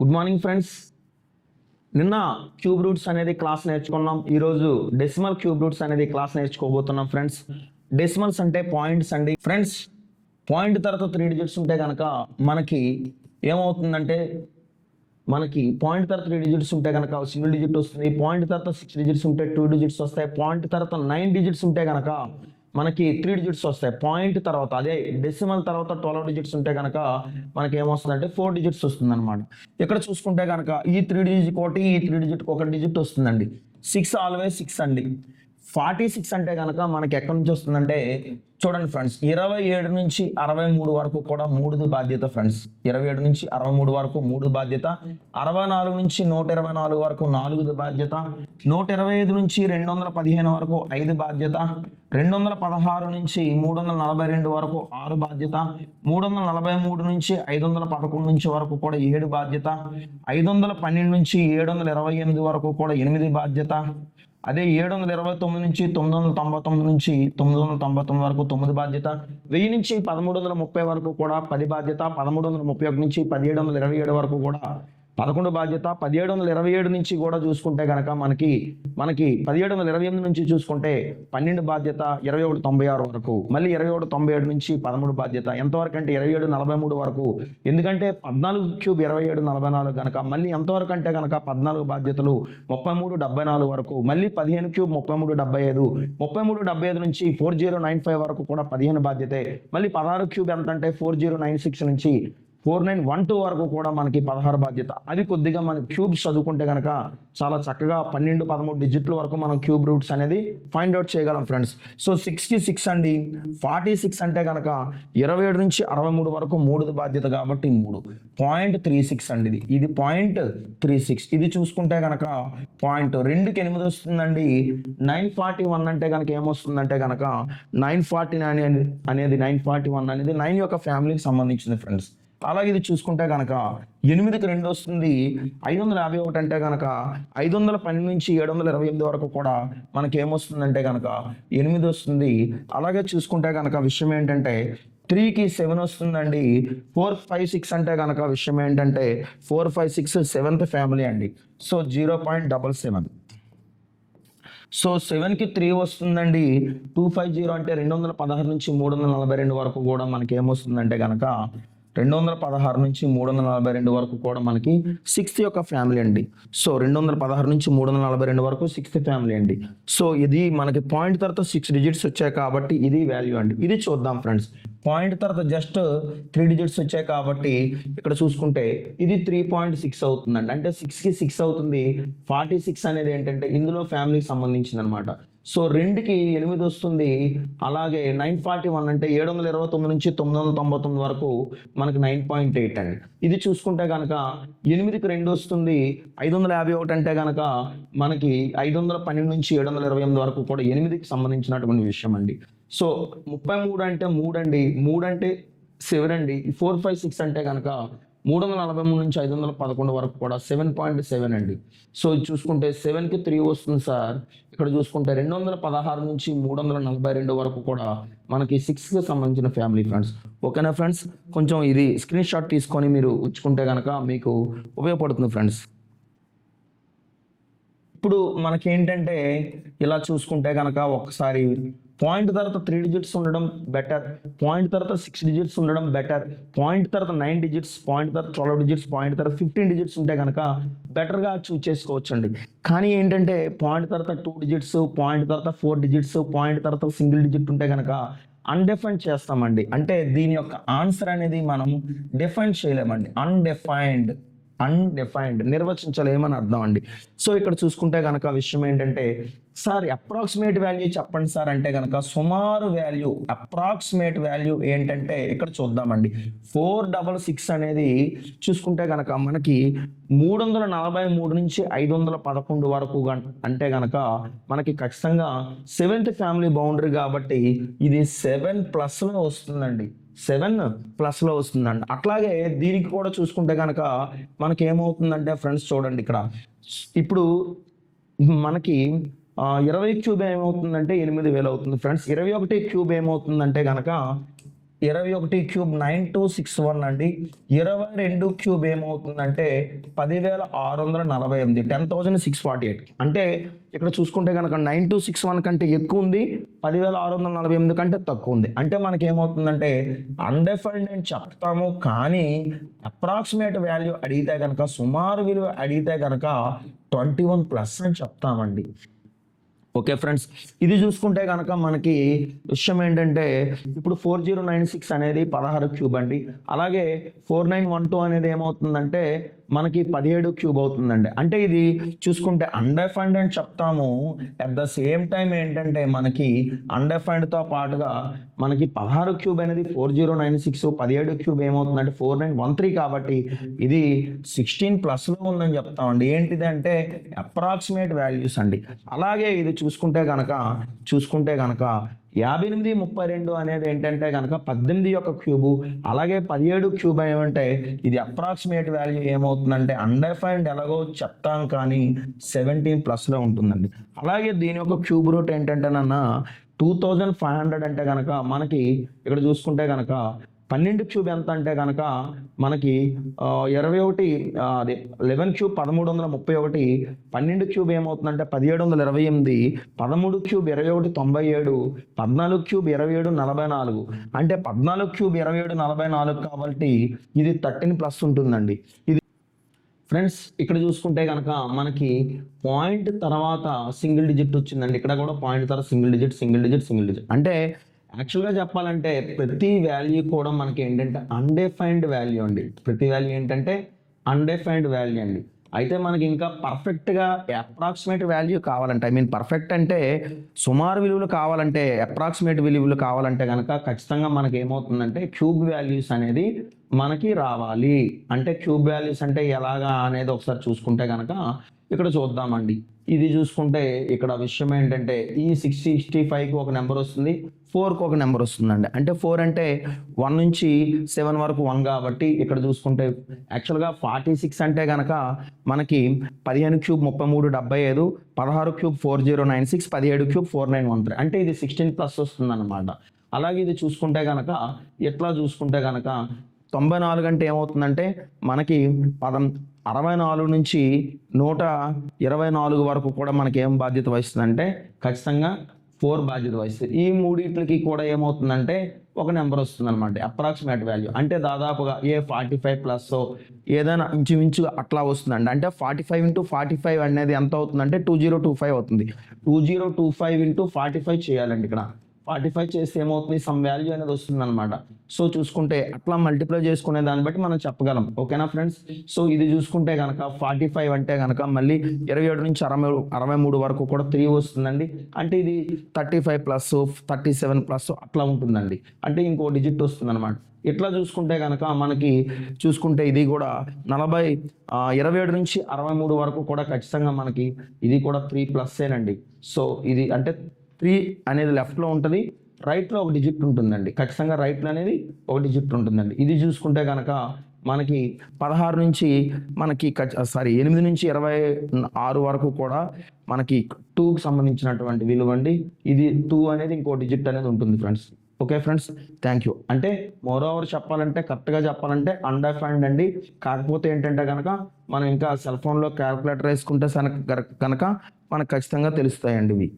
Good morning friends నిన్న cube roots అనేది class నేర్చుకున్నాం. ఈరోజు డెసిమల్ క్యూబ్ రూట్స్ అనేది క్లాస్ నేర్చుకోబోతున్నాం ఫ్రెండ్స్ డెసిమల్స్ అంటే పాయింట్స్ అండి. ఫ్రెండ్స్ పాయింట్ తర్వాత త్రీ డిజిట్స్ ఉంటే కనుక మనకి ఏమవుతుందంటే మనకి పాయింట్ తర్వాత త్రీ డిజిట్స్ ఉంటే కనుక సింగిల్ డిజిట్ వస్తుంది. పాయింట్ తర్వాత సిక్స్ డిజిట్స్ ఉంటే టూ డిజిట్స్ వస్తాయి. పాయింట్ తర్వాత నైన్ డిజిట్స్ ఉంటే కనుక మనకి త్రీ డిజిట్స్ వస్తాయి. పాయింట్ తర్వాత అదే డెసిమల్ తర్వాత ట్వెల్వ్ డిజిట్స్ ఉంటే కనుక మనకి ఏమొస్తుందంటే ఫోర్ డిజిట్స్ వస్తుంది అనమాట ఇక్కడ చూసుకుంటే కనుక ఈ త్రీ డిజిట్ ఒకటి ఈ త్రీ డిజిట్ ఒక డిజిట్ వస్తుందండి. సిక్స్ ఆల్వేస్ సిక్స్ అండి. ఫార్టీ సిక్స్ అంటే కనుక మనకి ఎక్కడి నుంచి వస్తుందంటే చూడండి ఫ్రెండ్స్ ఇరవై ఏడు నుంచి అరవై మూడు వరకు కూడా మూడుది బాధ్యత ఫ్రెండ్స్. ఇరవై ఏడు నుంచి అరవై మూడు వరకు మూడు బాధ్యత అరవై నాలుగు నుంచి నూట ఇరవై నాలుగు వరకు నాలుగుది బాధ్యత నూట ఇరవై ఐదు నుంచి రెండు వందల పదిహేను వరకు ఐదు బాధ్యత రెండు వందల పదహారు నుంచి మూడు వందల నలభై రెండు వరకు ఆరు బాధ్యత మూడు వందల నలభై మూడు నుంచి ఐదు వందల పదకొండు నుంచి వరకు కూడా ఏడు బాధ్యత ఐదు వందల పన్నెండు నుంచి ఏడు వందల ఇరవై ఎనిమిది వరకు కూడా ఎనిమిది బాధ్యత అదే ఏడు వందల ఇరవై తొమ్మిది నుంచి తొమ్మిది వందల తొంభై తొమ్మిది నుంచి తొమ్మిది వందల తొంభై తొమ్మిది వరకు తొమ్మిది బాధ్యత. వెయ్యి నుంచి పదమూడు వందల ముప్పై వరకు కూడా పది బాధ్యత పదమూడు వందల ముప్పై ఒకటి నుంచి పదిహేడు వందల ఇరవై ఏడు వరకు కూడా పదకొండు బాధ్యత పదిహేడు వందల ఇరవై ఏడు నుంచి కూడా చూసుకుంటే కనుక మనకి మనకి పదిహేడు వందల ఇరవై ఎనిమిది నుంచి చూసుకుంటే పన్నెండు బాధ్యత ఇరవై ఒకటి తొంభై ఆరు వరకు. మళ్ళీ ఇరవై ఒకటి తొంభై ఏడు నుంచి పదమూడు బాధ్యత. ఎంతవరకు అంటే ఇరవై ఏడు నలభై మూడు వరకు. ఎందుకంటే పద్నాలుగు క్యూబ్ ఇరవై ఏడు నలభై నాలుగు కనుక మళ్ళీ ఎంతవరకు అంటే కనుక పద్నాలుగు బాధ్యతలు ముప్పై మూడు డెబ్బై నాలుగు వరకు. మళ్ళీ పదిహేను క్యూబ్ ముప్పై మూడు డెబ్బై ఐదు. ముప్పై మూడు డెబ్బై ఐదు నుంచి ఫోర్ జీరో నైన్ ఫైవ్ వరకు కూడా పదిహేను బాధ్యతే. మళ్ళీ పదహారు క్యూబ్ ఎంత అంటే ఫోర్ జీరో నైన్ సిక్స్ నుంచి ఫోర్ నైన్ వన్ టూ వరకు కూడా మనకి పదహారు బాధ్యత. అది కొద్దిగా మనం క్యూబ్స్ చదువుకుంటే కనుక చాలా చక్కగా పన్నెండు పదమూడు డిజిట్ల వరకు మనం క్యూబ్ రూట్స్ అనేది ఫైండ్ అవుట్ చేయగలం ఫ్రెండ్స్. సో సిక్స్టీ సిక్స్ అండి. ఫార్టీ సిక్స్ అంటే కనుక ఇరవై ఏడు నుంచి అరవై మూడు వరకు మూడు బాధ్యత కాబట్టి మూడు. పాయింట్ త్రీ సిక్స్ అండి ఇది. ఇది పాయింట్ త్రీ సిక్స్. ఇది చూసుకుంటే కనుక పాయింట్ రెండుకి ఎనిమిది వస్తుందండి. నైన్ ఫార్టీ వన్ అంటే కనుక ఏమొస్తుందంటే కనుక నైన్ ఫార్టీ నైన్ అనేది నైన్ ఫార్టీ వన్ అనేది నైన్ యొక్క ఫ్యామిలీకి సంబంధించింది ఫ్రెండ్స్. అలాగే ఇది చూసుకుంటే కనుక ఎనిమిదికి రెండు వస్తుంది ఐదు వందల యాభై ఒకటి అంటే కనుక ఐదు వందల పన్నెండు నుంచి ఏడు వందల ఇరవై ఎనిమిది వరకు కూడా మనకి ఏమొస్తుందంటే కనుక ఎనిమిది వస్తుంది. అలాగే చూసుకుంటే కనుక విషయం ఏంటంటే త్రీకి సెవెన్ వస్తుందండి. ఫోర్ ఫైవ్ సిక్స్ అంటే కనుక విషయం ఏంటంటే four five six seventh family అండి. So zero point double seven. So సెవెన్కి త్రీ వస్తుందండి. టూ ఫైవ్ జీరో అంటే రెండు వందల పదహారు నుంచి మూడు వందల నలభై రెండు వరకు కూడా మనకి ఏమొస్తుందంటే కనుక రెండు వందల పదహారు నుంచి మూడు వందల నలభై రెండు వరకు కూడా మనకి సిక్స్త్ యొక్క ఫ్యామిలీ అండి. సో రెండు వందల పదహారు నుంచి మూడు వందల నలభై రెండు వరకు సిక్స్త్ ఫ్యామిలీ అండి. సో ఇది మనకి పాయింట్ తర్వాత సిక్స్ డిజిట్స్ వచ్చాయి కాబట్టి ఇది వాల్యూ అండి. ఇది చూద్దాం ఫ్రెండ్స్ పాయింట్ తర్వాత జస్ట్ త్రీ డిజిట్స్ వచ్చాయి కాబట్టి ఇక్కడ చూసుకుంటే ఇది త్రీ పాయింట్ సిక్స్ అవుతుందండి. అంటే సిక్స్కి సిక్స్ అవుతుంది. ఫార్టీ సిక్స్ అనేది ఏంటంటే ఇందులో ఫ్యామిలీకి సంబంధించింది అనమాట సో రెండుకి ఎనిమిది వస్తుంది. అలాగే నైన్ ఫార్టీ వన్ అంటే ఏడు వందల ఇరవై తొమ్మిది నుంచి తొమ్మిది వందల తొంభై తొమ్మిది వరకు మనకి నైన్ పాయింట్ ఎయిట్ అండి. ఇది చూసుకుంటే కనుక ఎనిమిదికి రెండు వస్తుంది. ఐదు వందల యాభై ఒకటి అంటే కనుక మనకి ఐదు వందల పన్నెండు నుంచి ఏడు వందల ఇరవై ఎనిమిది వరకు కూడా ఎనిమిదికి సంబంధించినటువంటి విషయం అండి. సో ముప్పై మూడు అంటే మూడు అండి. మూడు అంటే సెవెన్ అండి. ఫోర్ ఫైవ్ సిక్స్ అంటే కనుక మూడు వందల నలభై మూడు నుంచి ఐదు వందల పదకొండు వరకు కూడా సెవెన్ పాయింట్ సెవెన్ అండి. సో ఇది చూసుకుంటే సెవెన్కి త్రీ వస్తుంది సార్. ఇక్కడ చూసుకుంటే రెండు వందల పదహారు నుంచి మూడు వందల నలభై రెండు వరకు కూడా మనకి సిక్స్కి సంబంధించిన ఫ్యామిలీ ఫ్రెండ్స్. ఓకేనా ఫ్రెండ్స్? కొంచెం ఇది స్క్రీన్ షాట్ తీసుకొని మీరు ఉంచుకుంటే కనుక మీకు ఉపయోగపడుతుంది ఫ్రెండ్స్. ఇప్పుడు మనకేంటంటే ఇలా చూసుకుంటే కనుక ఒకసారి పాయింట్ తర్వాత త్రీ డిజిట్స్ ఉండడం బెటర్ పాయింట్ తర్వాత సిక్స్ డిజిట్స్ ఉండడం బెటర్ పాయింట్ తర్వాత నైన్ డిజిట్స్ పాయింట్ తర్వాత ట్వెల్వ్ డిజిట్స్ పాయింట్ తర్వాత ఫిఫ్టీన్ డిజిట్స్ ఉంటే కనుక బెటర్గా చూస్ చేసుకోవచ్చు అండి కానీ ఏంటంటే పాయింట్ తర్వాత టూ డిజిట్స్ పాయింట్ తర్వాత ఫోర్ డిజిట్స్ పాయింట్ తర్వాత సింగిల్ డిజిట్ ఉంటే కనుక అన్డిఫైన్ చేస్తామండి. అంటే దీని యొక్క ఆన్సర్ అనేది మనం డిఫైన్ చేయలేమండి. అన్డిఫైన్డ్ అన్డిఫైన్డ్ నిర్వచించలేమని అర్థం అండి. సో ఇక్కడ చూసుకుంటే కనుక విషయం ఏంటంటే సార్ అప్రాక్సిమేట్ వాల్యూ చెప్పండి సార్ అంటే కనుక సుమారు వాల్యూ అప్రాక్సిమేట్ వాల్యూ ఏంటంటే ఇక్కడ చూద్దామండి. ఫోర్ డబల్ సిక్స్ అనేది చూసుకుంటే కనుక మనకి మూడు వందల నలభై మూడు నుంచి ఐదు వందల పదకొండు వరకు అంటే కనుక మనకి ఖచ్చితంగా సెవెంత్ ఫ్యామిలీ బౌండరీ కాబట్టి ఇది సెవెన్ ప్లస్లో వస్తుందండి. సెవెన్ ప్లస్లో వస్తుందండి అట్లాగే దీనికి కూడా చూసుకుంటే కనుక మనకి ఏమవుతుందంటే ఫ్రెండ్స్ చూడండి ఇక్కడ. ఇప్పుడు మనకి ఇరవై క్యూబ్ ఏమవుతుందంటే ఎనిమిది వేలు అవుతుంది ఫ్రెండ్స్. ఇరవై ఒకటి క్యూబ్ ఏమవుతుందంటే కనుక ఇరవై ఒకటి cube nine two six one అండి. ఇరవై రెండు క్యూబ్ ఏమవుతుందంటే పదివేల ఆరు వందల నలభై ఎనిమిది ten thousand six forty eight. అంటే ఇక్కడ చూసుకుంటే కనుక నైన్ టూ సిక్స్ వన్ కంటే ఎక్కువ ఉంది. పదివేల ఆరు వందల నలభై ఎనిమిది కంటే తక్కువ ఉంది. అంటే మనకి ఏమవుతుందంటే అన్డెఫైన్డ్ అని చెప్తాము కానీ అప్రాక్సిమేట్ వాల్యూ అడిగితే కనుక సుమారు విలువ అడిగితే కనుక ట్వంటీ వన్ ప్లస్ అని చెప్తామండి. ఓకే ఫ్రెండ్స్ ఇది చూసుకుంటే కనుక మనకి విషయం ఏంటంటే ఇప్పుడు ఫోర్ జీరో నైన్ సిక్స్ అనేది పదహారు క్యూబ్ అండి. అలాగే ఫోర్ నైన్ వన్ టూ అనేది ఏమవుతుందంటే మనకి పదిహేడు క్యూబ్ అవుతుందండి. అంటే ఇది చూసుకుంటే అండర్ఫండ్ అని చెప్తాము. అట్ ద సేమ్ టైం ఏంటంటే మనకి అండర్ఫండ్తో పాటుగా మనకి పదహారు క్యూబ్ అనేది ఫోర్ జీరో నైన్ సిక్స్ పదిహేడు క్యూబ్ ఏమవుతుందంటే ఫోర్ నైన్ వన్ త్రీ కాబట్టి ఇది సిక్స్టీన్ ప్లస్లో ఉందని చెప్తామండి. ఏంటిది అంటే అప్రాక్సిమేట్ వాల్యూస్ అండి. అలాగే ఇది చూసుకుంటే కనుక చూసుకుంటే కనుక యాభై ఎనిమిది ముప్పై రెండు అనేది ఏంటంటే కనుక పద్దెనిమిది యొక్క క్యూబు అలాగే పదిహేడు క్యూబ్ ఏమంటే ఇది అప్రాక్సిమేట్ వాల్యూ ఏమవుతుందంటే అండర్ఫైన్డ్ ఎలాగో చెప్తాం కానీ సెవెంటీన్ ప్లస్లో ఉంటుందండి. అలాగే దీని యొక్క క్యూబ్ రూట్ ఏంటంటే నన్న టూ థౌజండ్ ఫైవ్ హండ్రెడ్ అంటే కనుక మనకి ఇక్కడ చూసుకుంటే కనుక పన్నెండు క్యూబ్ ఎంత అంటే కనుక మనకి ఇరవై ఒకటి అదే లెవెన్ క్యూబ్ పదమూడు వందల ముప్పై ఒకటి పన్నెండు క్యూబ్ ఏమవుతుందంటే పదిహేడు వందల ఇరవై ఎనిమిది పదమూడు క్యూబ్ ఇరవై ఒకటి తొంభై ఏడు పద్నాలుగు క్యూబ్ ఇరవై ఏడు నలభై నాలుగు. అంటే పద్నాలుగు క్యూబ్ ఇరవై ఏడు నలభై నాలుగు కాబట్టి ఇది థర్టీన్ ప్లస్ ఉంటుందండి. ఇది ఫ్రెండ్స్ ఇక్కడ చూసుకుంటే కనుక మనకి పాయింట్ తర్వాత సింగిల్ డిజిట్ వచ్చిందండి. ఇక్కడ కూడా పాయింట్ తర్వాత single digit single digit single digit. అంటే యాక్చువల్గా చెప్పాలంటే ప్రతి వాల్యూ కూడా మనకి ఏంటంటే అన్డిఫైన్డ్ వాల్యూ అండి. ప్రతి వాల్యూ ఏంటంటే అన్డిఫైన్డ్ వాల్యూ అండి. అయితే మనకి ఇంకా పర్ఫెక్ట్గా అప్రాక్సిమేట్ వాల్యూ కావాలంటే ఐ మీన్ పర్ఫెక్ట్ అంటే సుమారు విలువలు కావాలంటే అప్రాక్సిమేట్ విలువలు కావాలంటే కనుక ఖచ్చితంగా మనకి ఏమవుతుందంటే క్యూబ్ వాల్యూస్ అనేది మనకి రావాలి. అంటే క్యూబ్ వాల్యూస్ అంటే ఎలాగా అనేది ఒకసారి చూసుకుంటే కనుక ఇక్కడ చూద్దామండి. ఇది చూసుకుంటే ఇక్కడ విషయం ఏంటంటే ఈ సిక్స్ సిక్స్టీ ఫైవ్కి ఒక నెంబర్ వస్తుంది. ఫోర్కి ఒక నెంబర్ వస్తుందండి. అంటే ఫోర్ అంటే వన్ నుంచి సెవెన్ వరకు వన్ కాబట్టి ఇక్కడ చూసుకుంటే యాక్చువల్గా ఫార్టీ సిక్స్ అంటే కనుక మనకి పదిహేను క్యూబ్ ముప్పై మూడు డెబ్బై ఐదు పదహారు cube four zero nine six పదిహేడు cube four nine one three. అంటే ఇది సిక్స్టీన్ ప్లస్ వస్తుంది అనమాట అలాగే ఇది చూసుకుంటే కనుక ఎట్లా చూసుకుంటే కనుక తొంభై నాలుగు అంటే ఏమవుతుందంటే మనకి పదం అరవై నాలుగు నుంచి నూట ఇరవై నాలుగు వరకు కూడా మనకి ఏం బాధ్యత వహిస్తుందంటే ఖచ్చితంగా ఫోర్ బాధ్యత వహిస్తుంది. ఈ మూడింటికి కూడా ఏమవుతుందంటే ఒక నెంబర్ వస్తుందన్నమాట అప్రాక్సిమేట్ వాల్యూ. అంటే దాదాపుగా ఏ ఫార్టీ ఫైవ్ ప్లస్ ఏదైనా ఇంచుమించు అట్లా వస్తుందండి. అంటే forty five into forty five అనేది ఎంత అవుతుందంటే టూ జీరో టూ ఫైవ్ అవుతుంది. Two zero two five into forty five చేయాలండి ఇక్కడ. ఫార్టీ చేస్తే ఏమవుతుంది? సమ్ వాల్యూ అనేది వస్తుంది అనమాట సో చూసుకుంటే అట్లా మల్టిప్లై చేసుకునే దాన్ని బట్టి మనం చెప్పగలం. ఓకేనా ఫ్రెండ్స్ సో ఇది చూసుకుంటే కనుక ఫార్టీ ఫైవ్ అంటే కనుక మళ్ళీ ఇరవై ఏడు నుంచి అరవై అరవై మూడు వరకు కూడా త్రీ వస్తుందండి. అంటే ఇది thirty five plus thirty seven plus అట్లా ఉంటుందండి. అంటే ఇంకో డిజిట్ వస్తుంది అనమాట ఇట్లా చూసుకుంటే కనుక మనకి చూసుకుంటే ఇది కూడా నలభై ఇరవై ఏడు నుంచి అరవై మూడు వరకు కూడా ఖచ్చితంగా మనకి ఇది కూడా త్రీ ప్లస్సేనండి సో ఇది అంటే త్రీ అనేది లెఫ్ట్లో ఉంటుంది రైట్లో ఒక డిజిట్ ఉంటుందండి. ఖచ్చితంగా రైట్లో అనేది ఒక డిజిట్ ఉంటుందండి. ఇది చూసుకుంటే కనుక మనకి పదహారు నుంచి మనకి సారీ ఎనిమిది నుంచి ఇరవై ఆరు వరకు కూడా మనకి టూకి సంబంధించినటువంటి విలువ అండి. ఇది టూ అనేది ఇంకో డిజిట్ అనేది ఉంటుంది friends. Okay friends thank you. అంటే మోర్ ఓవర్ చెప్పాలంటే కరెక్ట్గా చెప్పాలంటే అండర్ఫైండ్ అండి. కాకపోతే ఏంటంటే కనుక మనం ఇంకా సెల్ ఫోన్లో క్యాల్కులేటర్ వేసుకుంటే కనుక మనకు ఖచ్చితంగా తెలుస్తాయండి ఇవి.